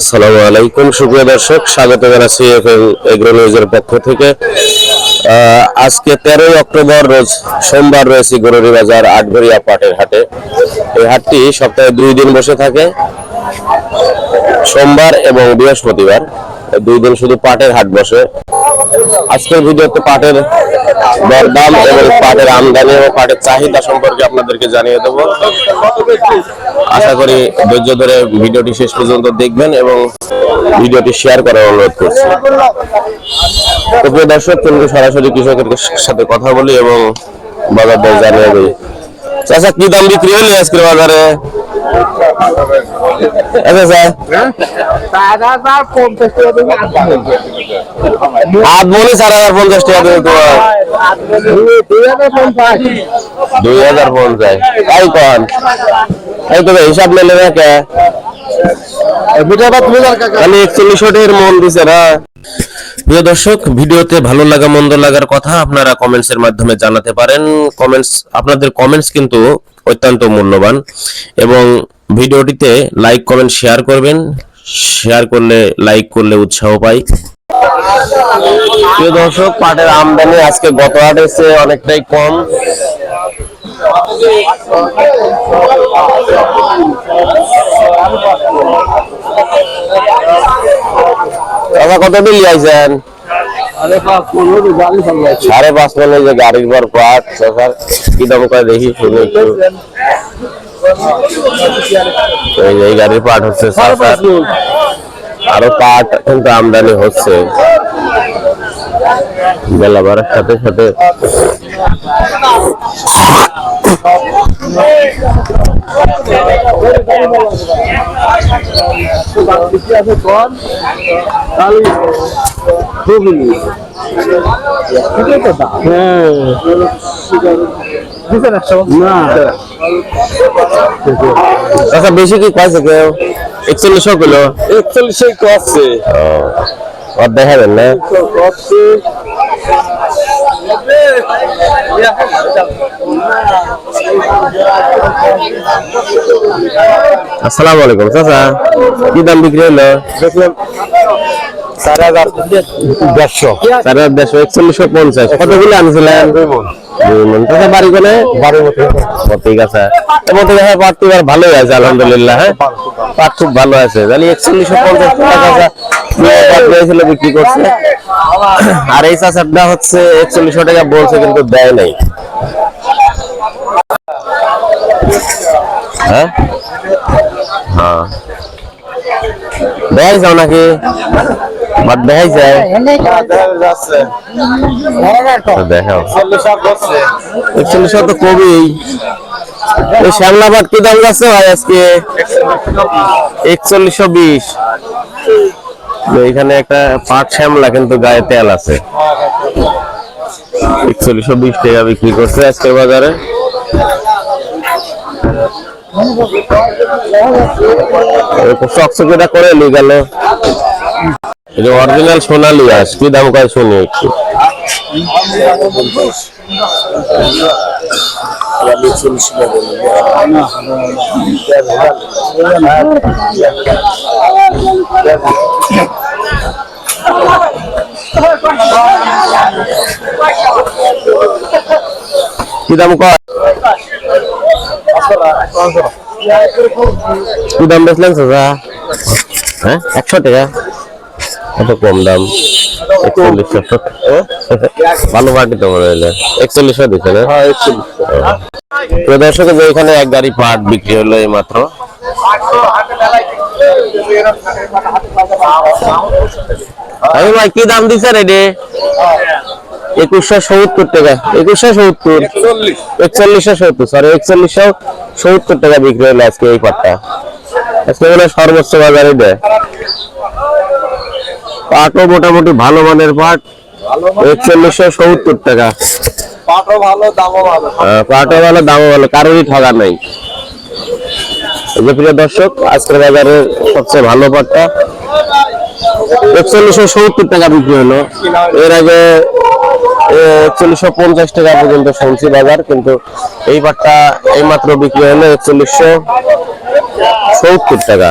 আসসালামু আলাইকুম। সুপ্রিয় দর্শক, স্বাগত জানাচ্ছি এফএম এগ্রো নিউজের পক্ষ থেকে। আজকে তেরোই অক্টোবর, রোজ সোমবার রয়েছে গরুরি বাজার আটঘরিয়া পাটের হাটে। এই হাটটি সপ্তাহে দুই দিন বসে থাকে। সোমবার এবং বৃহস্পতিবার, দুই দিন শুধু পাটের হাট বসে। আজকের ভিডিওতে পাটের দরদাম এবং পাটের আমদানি এবং পাটের চাহিদা সম্পর্কে আপনাদেরকে জানিয়ে দেবো। আশা করি ধৈর্য ধরে ভিডিওটি শেষ পর্যন্ত দেখবেন এবং ভিডিওটি শেয়ার করার অনুরোধ করছি। তো প্রিয় দর্শক সরাসরি কৃষকের সাথে কথা বলি এবং বাজার দর জানিয়ে দিই। চাচা কি দাম বিক্রি হলো আজকের বাজারে? স্যার হাত বলে চার হাজার পঞ্চাশ টাকা দেবে তোমার। দুই হাজার পঞ্চাশ। তাই কন? এই তো ভাই, হিসাব মেলে না কে খালি একচল্লিশ এর মন দিছে না? প্রিয় দর্শক, ভিডিওতে ভালো লাগা, মন্দ লাগার কথা আপনারা কমেন্টস এর মাধ্যমে জানাতে পারেন। কমেন্টস আপনাদের কমেন্টস কিন্তু অত্যন্ত মূল্যবান। এবং ভিডিওটিতে লাইক কমেন্ট শেয়ার করবেন। শেয়ার করলে লাইক করলে উৎসাহ পাই। প্রিয় দর্শক, পাটের আমদানি আজকে গত হাটের চেয়ে অনেকটাই কম। দাদা কত আইছেন সাড়ে পাঁচ মানে যে গাড়ির পর পাট সরকার কি দাম করে দেখি শুনি একটু। এই গাড়ির পাট হচ্ছে আরও পাট কিন্তু আমদানি হচ্ছে। বেলা বাড়ার সাথে সাথে। আচ্ছা বেশি কি পাইছে কেউ? একচল্লিশশো কিলো একচল্লিশে করছে আর দেখাবেন না? আসসালামু আলাইকুম চাচা। কি দাম বিক্রি হলো? দেখলাম চার হাজার দেড়শো। চার হাজার দেড়শো একচল্লিশশো পঞ্চাশ। কতগুলো আনছিলেন? দুই মন। চাচা বাড়ি কোনে? বারোর মতো ঠিক আছে। এমন তো দেখা পাট তো এবার ভালোই আছে আলহামদুলিল্লাহ হ্যাঁ? পাট খুব ভালো আছে। তাহলে একচল্লিশশো পঞ্চাশ টাকা বিক্রি করছে। আর এই চাচারটা হচ্ছে একচল্লিশশো টাকা বলছে কিন্তু দেয় নাই। হ্যাঁ? হ্যাঁ। যাও নাকি? বাট যায় দেখাও। চল্লিশ করছে একচল্লিশশো তো কবি এই শ্যামলা পাট কি দাম যাচ্ছে ভাই আজকে? একচল্লিশশো বিশ। এখানে একটা পাট শ্যামলা কিন্তু গায়ে তেল আছে। একচল্লিশশো বিশ টাকা বিক্রি করছে আজকের বাজারে। চকচকিটা করে লি গেল। অরিজিনাল সোনালি আস কি দাম কয় শুনি একটু। কি দাম কয়? কি দাম বেচলেন চাচা? হ্যাঁ? একশো টাকা। কত কম দাম। একচল্লিশশো ভালো পার্টি তো মনে হইলে একচল্লিশশো দিচ্ছে না? হ্যাঁ একচল্লিশ প্রিয় দর্শক যে এখানে এক গাড়ি পাট বিক্রি হলো এই মাত্র আমি ভাই কি দাম দিচ্ছে রে? একুশশো সত্তর টাকা। একুশশো সত্তর? চল্লিশ একচল্লিশশো সত্তর সরি একচল্লিশশো সত্তর টাকা বিক্রি হলো আজকে এই পাটটা। আজকে মনে সর্বোচ্চ বাজারে দেয়। পাটও মোটামুটি ভালো মানের পাট। একচল্লিশশো সত্তর টাকা। পাটও ভালো দামও ভালো। পাটও ভালো দামও ভালো কারোরই ঠগা নাই। এই যে প্রিয় দর্শক আজকের বাজারের সবচেয়ে ভালো পাটটা। একচল্লিশশো সত্তর টাকা বিক্রি হলো। এর আগে একচল্লিশশো পঞ্চাশ টাকা পর্যন্ত শুনছি বাজার, কিন্তু এই পাটটা এইমাত্র বিক্রি হলো একচল্লিশশো সত্তর টাকা।